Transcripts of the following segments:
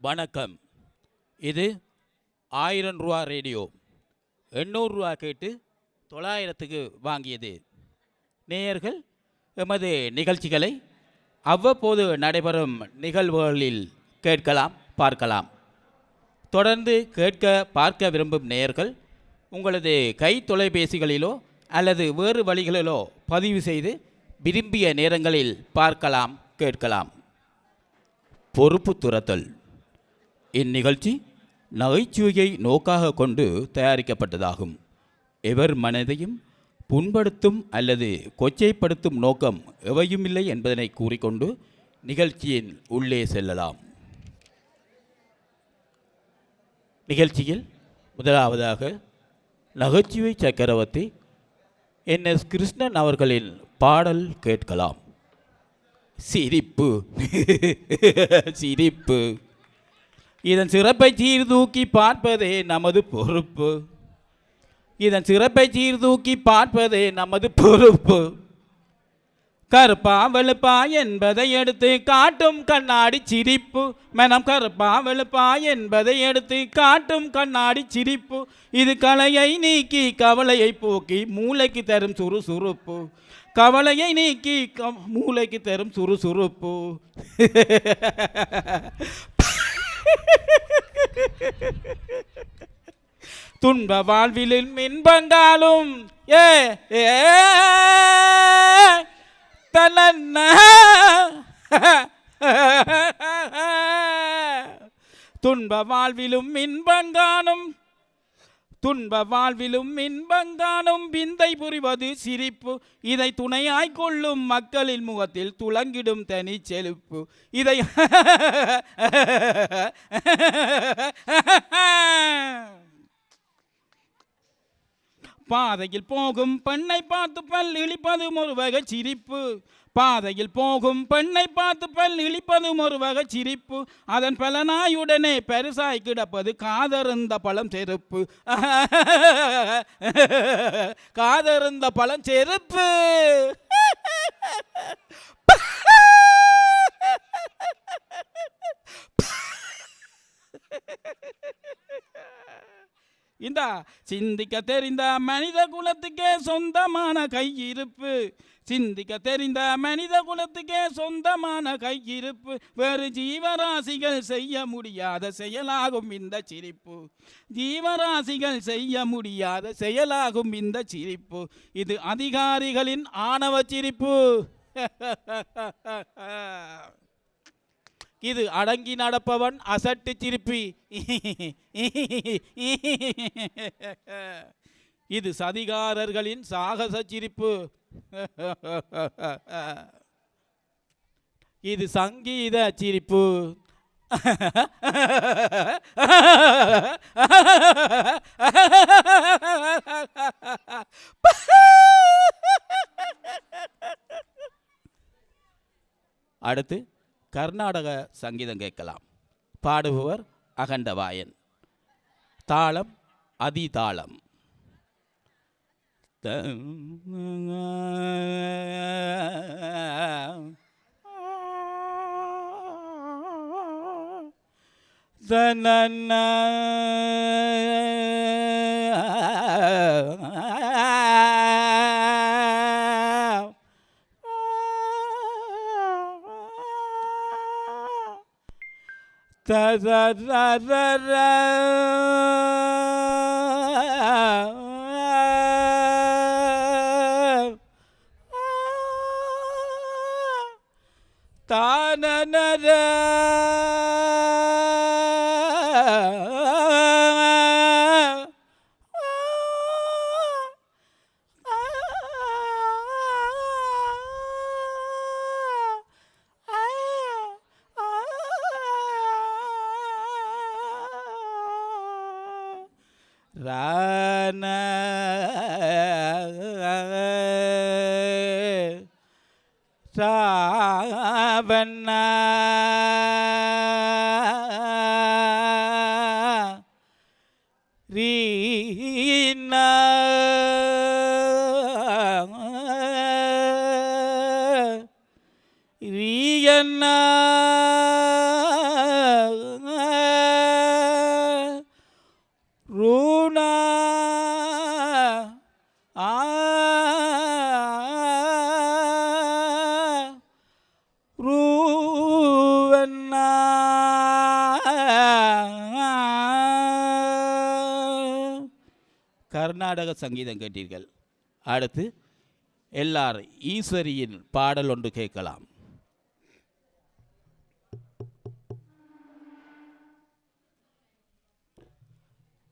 வணக்கம். இது ஆயிரம் ரூபா ரேடியோ. எண்ணூறுரூவா கேட்டு தொள்ளாயிரத்துக்கு வாங்கியது. நேயர்கள் எமது நிகழ்ச்சிகளை அவ்வப்போது நடைபெறும் நிகழ்வுகளில் கேட்கலாம் பார்க்கலாம். தொடர்ந்து கேட்க பார்க்க விரும்பும் நேயர்கள் உங்களது கை தொலைபேசிகளிலோ அல்லது வேறு வழிகளிலோ பதிவு செய்து விரும்பிய நேரங்களில் பார்க்கலாம் கேட்கலாம். பொறுப்பு துரத்தல். இந்நிகழ்ச்சி நகைச்சுவையை நோக்காக கொண்டு தயாரிக்கப்பட்டதாகும். எவர் மனதையும் புண்படுத்தும் அல்லது கொச்சைப்படுத்தும் நோக்கம் எவையுமில்லை என்பதனை கூறிக்கொண்டு நிகழ்ச்சியின் உள்ளே செல்லலாம். நிகழ்ச்சியில் முதலாவதாக நகைச்சுவை சக்கரவர்த்தி என். எஸ். கிருஷ்ணன் அவர்களின் பாடல் கேட்கலாம். சிரிப்பு. சிரிப்பு. இதன் சிறப்பை சீர்தூக்கி பார்ப்பதே நமது பொறுப்பு. இதன் சிறப்பை சீர்தூக்கி பார்ப்பதே நமது பொறுப்பு. கருப்பா வெளுப்பா என்பதை எடுத்து காட்டும் கண்ணாடி சிரிப்பு. மனம் கருப்பா வெளுப்பா என்பதை எடுத்து காட்டும் கண்ணாடி சிரிப்பு. இது கலையை நீக்கி கவலையை போக்கி மூளைக்கு தரும் சுறுசுறுப்பு. கவலையை நீக்கி க- மூளைக்கு தரும் சுறுசுறுப்பு. துன்ப வாழ்விலில் இன்பங்காலும் ஏ ஏ தனன்ன துன்ப வாழ்விலும் இன்பங்காணும் துன்ப வாழ்விலும் இன்பங்கானும் விந்தை புரிவது சிரிப்பு. இதை துணையாய் கொள்ளும் மக்களின் முகத்தில் துளங்கிடும் தனி செழுப்பு. இதை பாதையில் போகும் பெண்ணை பார்த்து பல் இழிப்பதும் ஒரு வகை சிரிப்பு. பாதையில் போகும் பெண்ணை பார்த்து பல் இழிப்பதும் ஒரு வகை சிரிப்பு. அதன் பலனாயுடனே பெருசாய் கிடப்பது காதருந்த பழம் செருப்பு. காதருந்த பழம் செருப்பு. இந்த சிந்திக்க தெரிந்த மனித குலத்துக்கே சொந்தமான கையிருப்பு. சிந்திக்க தெரிந்த மனித குலத்துக்கே சொந்தமான கையிருப்பு. வேறு ஜீவராசிகள் செய்ய முடியாத செயலாகும் இந்த சிரிப்பு. ஜீவராசிகள் செய்ய முடியாத செயலாகும் இந்த சிரிப்பு. இது அதிகாரிகளின் ஆணவ சிரிப்பு. இது அடங்கி நடப்பவன் அசட்டு சிரிப்பி. இது சதிகாரர்களின் சாகச சிரிப்பு. இது சங்கீத சிரிப்பு. அடுத்து கர்நாடக சங்கீதம் கேட்கலாம். பாடுபவர் அகண்டவாயன். தாளம் அதிதாளம். da da da da da ta na na da சங்கீதம் கேட்டீர்கள். அடுத்து எல்லார் ஈஸ்வரியின் பாடல் ஒன்று கேட்கலாம்.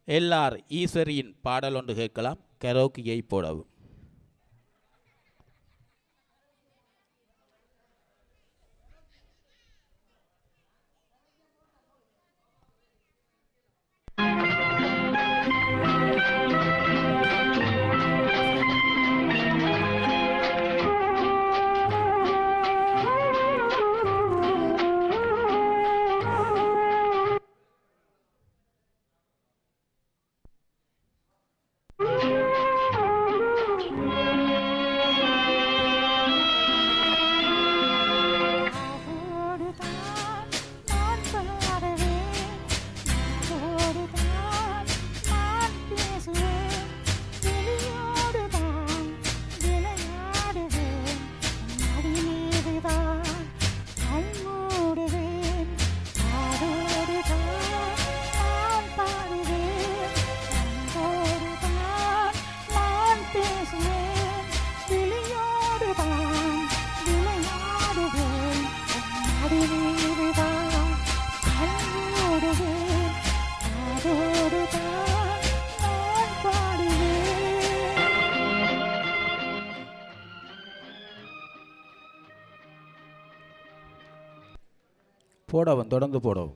எல்லார் ஈஸ்வரியின் பாடல் ஒன்று கேட்கலாம். கரோக்கியை போடவும். போடவும் தொடர்ந்து போடவும்.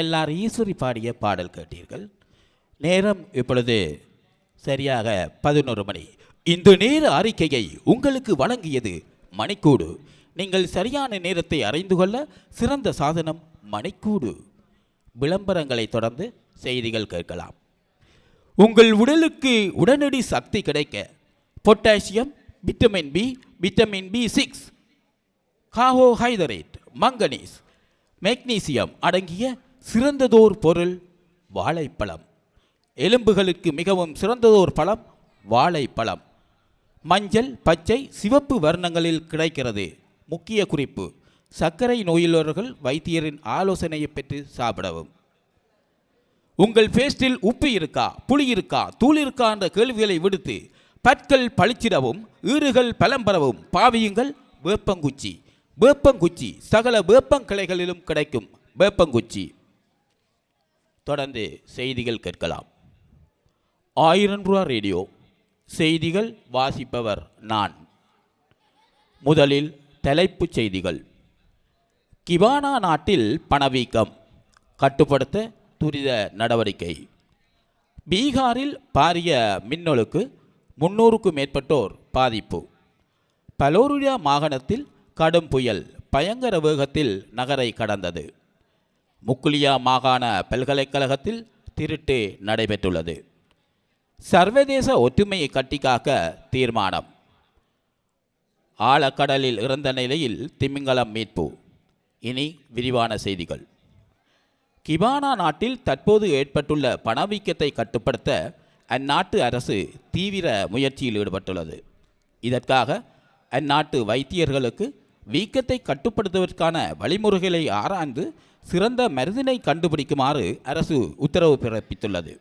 எல்லார் ஈஸ்வரி பாடிய பாடல் கேட்டீர்கள். நேரம் இப்பொழுது சரியாக பதினொரு மணி. இந்த நேர அறிக்கையை உங்களுக்கு வழங்கியது மணிக்கூடு. நீங்கள் சரியான நேரத்தை அறிந்து கொள்ள சிறந்த சாதனம் மணிக்கூடு. விளம்பரங்களை தொடர்ந்து செய்திகள் கேட்கலாம். உங்கள் உடலுக்கு உடனடி சக்தி கிடைக்க potassium vitamin B vitamin B six carbohydrate manganese magnesium அடங்கிய சிறந்ததோர் பொருள் வாழைப்பழம். எலும்புகளுக்கு மிகவும் சிறந்ததோர் பழம் வாழைப்பழம். மஞ்சள் பச்சை சிவப்பு வர்ணங்களில் கிடைக்கிறது. முக்கிய குறிப்பு சர்க்கரை நோயுள்ளவர்கள் வைத்தியரின் ஆலோசனையை பெற்று சாப்பிடவும். உங்கள் பேஸ்டில் உப்பு இருக்கா புளி இருக்கா தூள் இருக்கா என்ற கேள்விகளை விடுத்து பற்கள் பளிச்சிடவும் ஈறுகள் பலம்பெறவும் பாவியுங்கள். வேப்பங்குச்சி வேப்பங்குச்சி சகல வேப்பங்கிளைகளிலும் கிடைக்கும் வேப்பங்குச்சி. தொடர்ந்து செய்திகள் கேட்கலாம். ஆயிரம் ரூபா ரேடியோ செய்திகள் வாசிப்பவர் நான். முதலில் தலைப்புச் செய்திகள். கிவானா நாட்டில் பணவீக்கம் கட்டுப்படுத்த துரித நடவடிக்கை. பீகாரில் பாரிய மின்னொழுக்கு முன்னூறுக்கும் மேற்பட்டோர் பாதிப்பு. பலோரிடா மாகாணத்தில் கடும் புயல் பயங்கர வேகத்தில் நகரை கடந்தது. முக்குலியா மாகாண பல்கலைக்கழகத்தில் திருட்டு நடைபெற்றுள்ளது. சர்வதேச ஒற்றுமையை கட்டிக்காக்க தீர்மானம். ஆழக்கடலில் இறந்த நிலையில் திமிங்கலம் மீட்பு. இனி விரிவான செய்திகள். கிபானா நாட்டில் தற்போது ஏற்பட்டுள்ள பணவீக்கத்தை கட்டுப்படுத்த அந்நாட்டு அரசு தீவிர முயற்சியில் ஈடுபட்டுள்ளது. இதற்காக அந்நாட்டு வைத்தியர்களுக்கு வீக்கத்தை கட்டுப்படுத்துவதற்கான வழிமுறைகளை ஆராய்ந்து சிறந்த மருதினை கண்டுபிடிக்குமாறு அரசு உத்தரவு பிறப்பித்துள்ளது.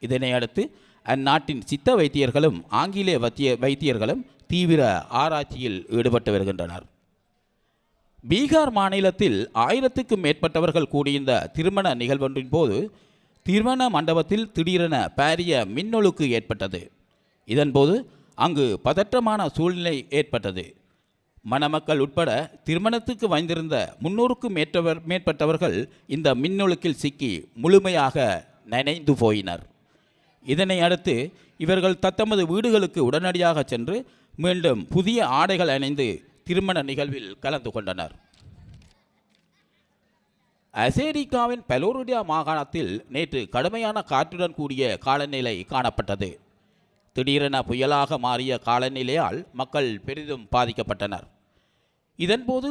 இதனையடுத்து அந்நாட்டின் சித்த வைத்தியர்களும் ஆங்கிலேய வைத்திய வைத்தியர்களும் தீவிர ஆராய்ச்சியில் ஈடுபட்டு வருகின்றனர். பீகார் மாநிலத்தில் ஆயிரத்துக்கும் மேற்பட்டவர்கள் கூடியிருந்த திருமண நிகழ்வொன்றின் போது திருமண மண்டபத்தில் திடீரென பாரிய மின்னொழுக்கு ஏற்பட்டது. இதன்போது அங்கு பதற்றமான சூழ்நிலை ஏற்பட்டது. மணமக்கள் உட்பட திருமணத்துக்கு வந்திருந்த முன்னூறுக்கும் மேற்றவர் மேற்பட்டவர்கள் இந்த மின்னொழுக்கில் சிக்கி முழுமையாக நனைந்து போயினர். இதனை அடுத்து இவர்கள் தத்தமது வீடுகளுக்கு உடனடியாக சென்று மீண்டும் புதிய ஆடைகள் அணிந்து திருமண நிகழ்வில் கலந்து கொண்டனர். அசேரிக்காவின் பெலோரிடா மாகாணத்தில் நேற்று கடுமையான காற்றுடன் கூடிய காலநிலை காணப்பட்டது. திடீரென புயலாக மாறிய காலநிலையால் மக்கள் பெரிதும் பாதிக்கப்பட்டனர். இதன்போது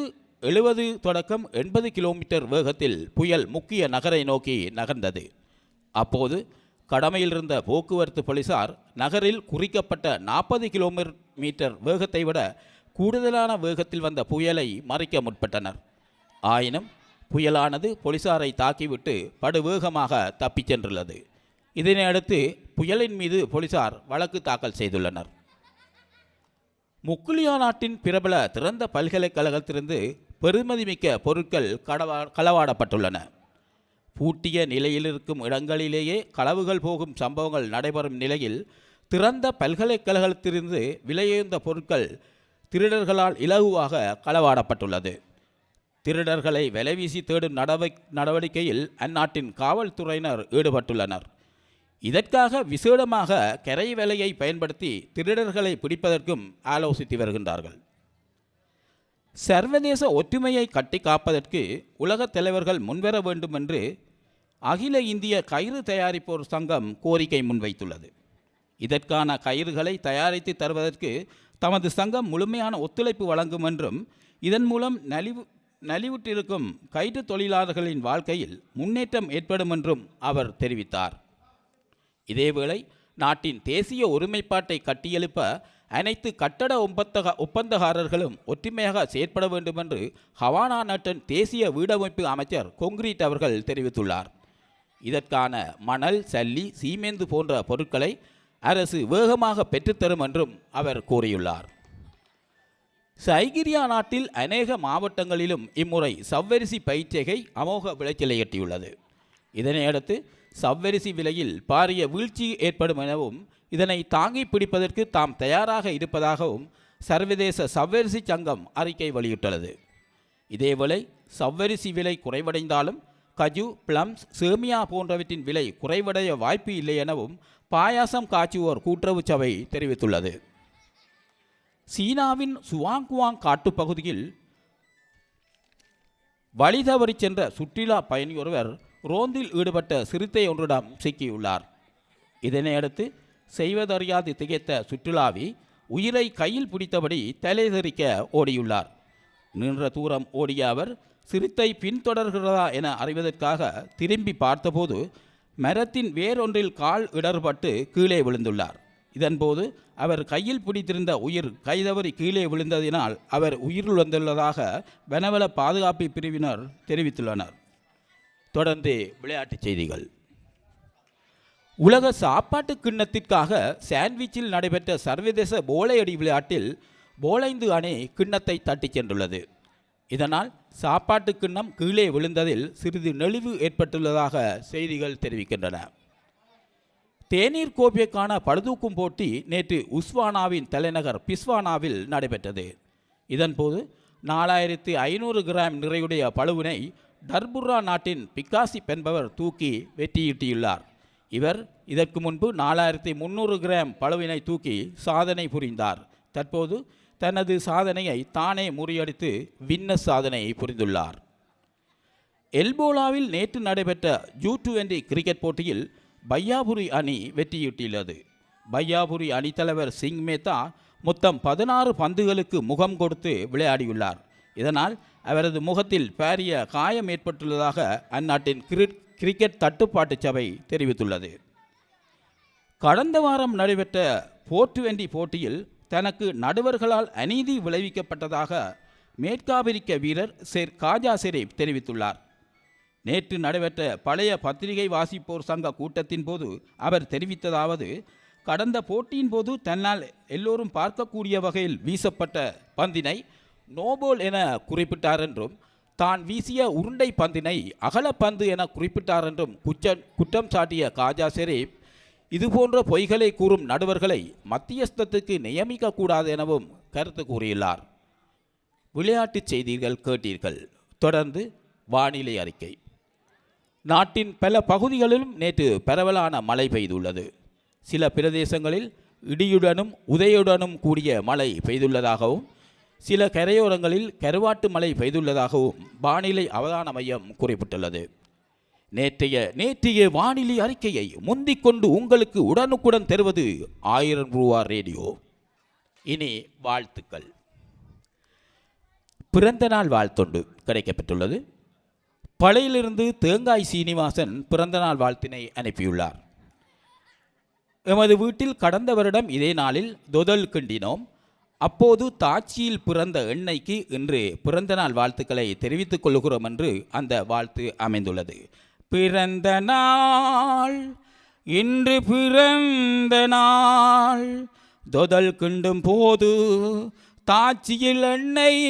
எழுபது தொடக்கம் எண்பது கிலோமீட்டர் வேகத்தில் புயல் முக்கிய நகரை நோக்கி நகர்ந்தது. அப்போது கடமையில் இருந்த போக்குவரத்து போலீசார் நகரில் குறிக்கப்பட்ட நாற்பது கிலோமீட்டர் வேகத்தை விட கூடுதலான வேகத்தில் வந்த புயலை மறைக்க முற்பட்டனர். ஆயினும் புயலானது போலீசாரை தாக்கிவிட்டு படுவேகமாக தப்பிச் சென்றுள்ளது. இதனையடுத்து புயலின் மீது போலீசார் வழக்கு தாக்கல் செய்துள்ளனர். முக்குலியா நாட்டின் பிரபல திறந்த பல்கலைக்கழகத்திலிருந்து பெருமதிமிக்க பொருட்கள் கடவா களவாடப்பட்டுள்ளன. பூட்டிய நிலையில் இருக்கும் இடங்களிலேயே களவுகள் போகும் சம்பவங்கள் நடைபெறும் நிலையில் திறந்த பல்கலைக்கழகத்திலிருந்து விலையுயர்ந்த பொருட்கள் திருடர்களால் இலகுவாக களவாடப்பட்டுள்ளது. திருடர்களை விலைவீசி தேடும் நடவ நடவடிக்கையில் அந்நாட்டின் காவல்துறையினர் ஈடுபட்டுள்ளனர். இதற்காக விசேடமாக கரை வேலையை பயன்படுத்தி திருடர்களை பிடிப்பதற்கும் ஆலோசித்து வருகின்றார்கள். சர்வதேச ஒற்றுமையை கட்டி காப்பதற்கு உலகத் தலைவர்கள் முன்வர வேண்டும் என்று அகில இந்திய கயிறு தயாரிப்போர் சங்கம் கோரிக்கை முன்வைத்துள்ளது. இதற்கான கயிறுகளை தயாரித்து தருவதற்கு தமது சங்கம் முழுமையான ஒத்துழைப்பு வழங்கும் என்றும் இதன் மூலம் நலிவு நலிவுற்றிருக்கும் கயிற்று தொழிலாளர்களின் வாழ்க்கையில் முன்னேற்றம் ஏற்படும் என்றும் அவர் தெரிவித்தார். இதேவேளை நாட்டின் தேசிய ஒருமைப்பாட்டை கட்டியெழுப்ப அனைத்து கட்டட ஒப்பந்தக ஒப்பந்தகாரர்களும் ஒற்றுமையாக செயற்பட வேண்டும் என்று ஹவானா நாட்டின் தேசிய வீடமைப்பு அமைச்சர் கொங்கிரீட் அவர்கள் தெரிவித்துள்ளார். இதற்கான மணல் சல்லி சீமேந்து போன்ற பொருட்களை அரசு வேகமாக பெற்றுத்தரும் என்றும் அவர் கூறியுள்ளார். சைகிரியா நாட்டில் அநேக மாவட்டங்களிலும் இம்முறை சவ்வரிசி பயிற்சிகை அமோக விளைச்சலை எட்டியுள்ளது. இதனையடுத்து சவ்வரிசி விலையில் பாரிய வீழ்ச்சி ஏற்படும் எனவும் இதனை தாங்கி பிடிப்பதற்கு தாம் தயாராக இருப்பதாகவும் சர்வதேச சவ்வரிசி சங்கம் அறிக்கை வெளியிட்டுள்ளது. இதேவேளை சவ்வரிசி விலை குறைவடைந்தாலும் கஜு பிளம்ஸ் சேமியா போன்றவற்றின் விலை குறைவடைய வாய்ப்பு இல்லை எனவும் பாயாசம் காய்ச்சுவோர் கூட்டுறவு சபை தெரிவித்துள்ளது. சீனாவின் சுவாங்குவாங் காட்டுப்பகுதியில் வழி தவறிச் சென்ற சுற்றுலா பயணி ஒருவர் ரோந்தில் ஈடுபட்ட சிறுத்தை ஒன்றிடம் சிக்கியுள்ளார். இதனையடுத்து செய்வதறியாது திகைத்த சுற்றுலாவி உயிரை கையில் பிடித்தபடி தலைதெறிக்க ஓடியுள்ளார். நின்ற தூரம் ஓடிய அவர் சிறுத்தை பின்தொடர்கிறதா என அறிவதற்காக திரும்பி பார்த்தபோது மரத்தின் வேறொன்றில் கால் இடர்பட்டு கீழே விழுந்துள்ளார். இதன்போது அவர் கையில் பிடித்திருந்த உயிர் கைதவறி கீழே விழுந்ததினால் அவர் உயிரிழந்துள்ளதாக வனவள பாதுகாப்பு பிரிவினர் தெரிவித்துள்ளனர். தொடர்ந்து விளையாட்டுச் செய்திகள். உலக சாப்பாட்டு கிண்ணத்திற்காக சாண்ட்விச்சில் நடைபெற்ற சர்வதேச போலையடி விளையாட்டில் போலைந்து அணி கிண்ணத்தை தட்டிச் சென்றுள்ளது. இதனால் சாப்பாட்டு கிண்ணம் கீழே விழுந்ததில் சிறிது நெளிவு ஏற்பட்டுள்ளதாக செய்திகள் தெரிவிக்கின்றன. தேநீர் கோப்பைக்கான பழுதூக்கும் போட்டி நேற்று உஸ்வானாவின் தலைநகர் பிஸ்வானாவில் நடைபெற்றது. இதன்போது நாலாயிரத்து ஐநூறு கிராம் நிறையுடைய பழுவினை டர்புரா நாட்டின் பிக்காசி என்பவர் தூக்கி வெற்றியீட்டியுள்ளார் இவர் இதற்கு முன்பு நாலாயிரத்தி முந்நூறு கிராம் பழுவினை தூக்கி சாதனை புரிந்தார். தற்போது தனது சாதனையை தானே முறியடித்து விண்ண சாதனையை புரிந்துள்ளார். எல்போலாவில் நேற்று நடைபெற்ற ஜூ டுவெண்டி கிரிக்கெட் போட்டியில் பையாபுரி அணி வெற்றியீட்டியுள்ளது. பையாபுரி அணித்தலைவர் சிங் மேத்தா மொத்தம் பதினாறு பந்துகளுக்கு முகம் கொடுத்து விளையாடியுள்ளார். இதனால் அவரது முகத்தில் பாரிய காயம் ஏற்பட்டுள்ளதாக அந்நாட்டின் கிரிட் கிரிக்கெட் தட்டுப்பாட்டு சபை தெரிவித்துள்ளது. கடந்த வாரம் நடைபெற்ற போர் டுவெண்டி போட்டியில் தனக்கு நடுவர்களால் அநீதி விளைவிக்கப்பட்டதாக மேற்காபிரிக்க வீரர் சேர் காஜா ஷெரீப் தெரிவித்துள்ளார். நேற்று நடைபெற்ற பழைய பத்திரிகை வாசிப்போர் சங்க கூட்டத்தின் போது அவர் தெரிவித்ததாவது கடந்த போட்டியின் போது தன்னால் எல்லோரும் பார்க்கக்கூடிய வகையில் வீசப்பட்ட பந்தினை நோபோல் என குறிப்பிட்டார் என்றும் தான் வீசிய உருண்டை பந்தினை அகலப்பந்து என குறிப்பிட்டார் என்றும் குற்ற குற்றம் சாட்டிய காஜா ஷெரீப் இதுபோன்ற பொய்களை கூறும் நடுவர்களை மத்தியஸ்தத்துக்கு நியமிக்கக்கூடாது எனவும் கருத்து கூறியுள்ளார். விளையாட்டுச் செய்திகள் கேட்டீர்கள். தொடர்ந்து வானிலை அறிக்கை. நாட்டின் பல பகுதிகளிலும் நேற்று பரவலான மழை பெய்துள்ளது. சில பிரதேசங்களில் இடியுடனும் உதையுடனும் கூடிய மழை பெய்துள்ளதாகவும் சில கரையோரங்களில் கருவாட்டு மழை பெய்துள்ளதாகவும் வானிலை அவதான மையம் குறிப்பிட்டுள்ளது. நேற்றைய நேற்றைய வானிலை அறிக்கையை முந்திக் கொண்டு உங்களுக்கு உடனுக்குடன் தருவது ஆயிரம் ரூபா ரேடியோ. இனி வாழ்த்துக்கள். பிறந்த நாள் வாழ்த்தொண்டு கிடைக்கப்பெற்றுள்ளது. பழையிலிருந்து தேங்காய் சீனிவாசன் பிறந்தநாள் வாழ்த்தினை அனுப்பியுள்ளார். எமது வீட்டில் கடந்த வருடம் இதே நாளில் தொதல் கிண்டினோம். அப்போது தாட்சியில் பிறந்த எண்ணெய்க்கு இன்று பிறந்தநாள் வாழ்த்துக்களை தெரிவித்துக் கொள்கிறோம் என்று அந்த வாழ்த்து அமைந்துள்ளது. பிறந்த நாள் இன்று பிறந்த நாள் தொதல் கிண்டும் போது தாட்சியில் எண்ணெய்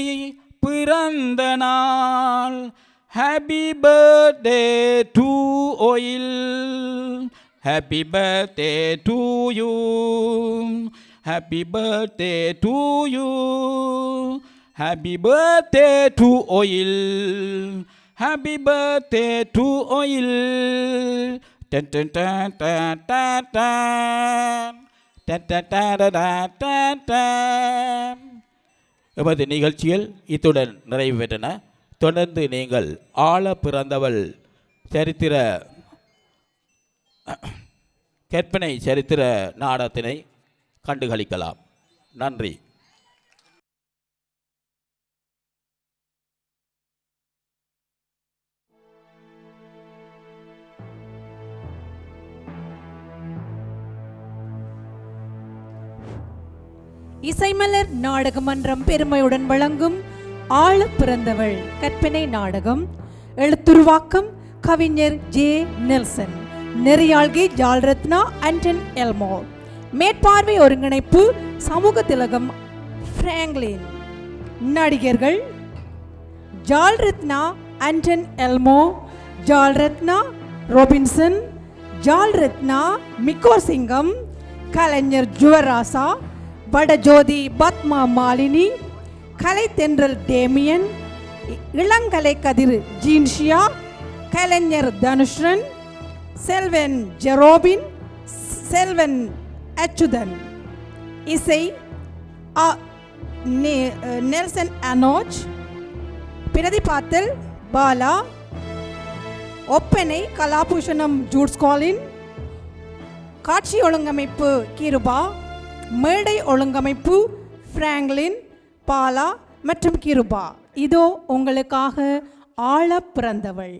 பிறந்த நாள். Happy birthday to oil happy birthday to you Happy birthday to you. Happy birthday to oil. Happy birthday to oil. Dun, dun, dun, dun, dun, dun. எமது நிகழ்ச்சிகள் இத்துடன் நிறைவு பெற்றன தொடர்ந்து நீங்கள் ஆழ பிறந்தவள் சரித்திர கற்பனை சரித்திர நாடகத்தினை கண்டுகளிக்கலாம். நன்றி. இசைமலர் நாடக மன்றம் பெருமையுடன் வழங்கும் ஆழ பிறந்தவள் கற்பனை நாடகம். எழுத்துருவாக்கம் கவிஞர் ஜே நெல்சன். நெறியாழ்கி ஜால்ரத்னா அண்டன் எல்மோ மேற்பார்வை ஒருங்கிணைப்பு சமூக திலகம் பிராங்க்லின் நடிகர்கள் ஜால்ரத்னா அண்டன் எல்மோ ஜால்ரத்னா ரோபின்சன் ஜால்ரத்னா மிக்கோ சிங்கம் கலைஞர் ஜுவராசா வடஜோதி பத்மா மாலினி கலைத்தென்றல் டேமியன் இளங்கலை கதிர் ஜீன்ஷியா கலைஞர் தனுஷ்ரன் செல்வன் ஜெரோபின் செல்வன் அச்சுதன் இசை அ- நெல்சன் அனோஜ் பிரதிபாத்தல் பாலா ஒப்பனை கலாபூஷணம் ஜூட்ஸ் காலின் காட்சி ஒழுங்கமைப்பு கிருபா மேடை ஒழுங்கமைப்பு ஃப்ராங்க்லின் பாலா மற்றும் கிருபா இதோ உங்களுக்காக ஆழ பிறந்தவள்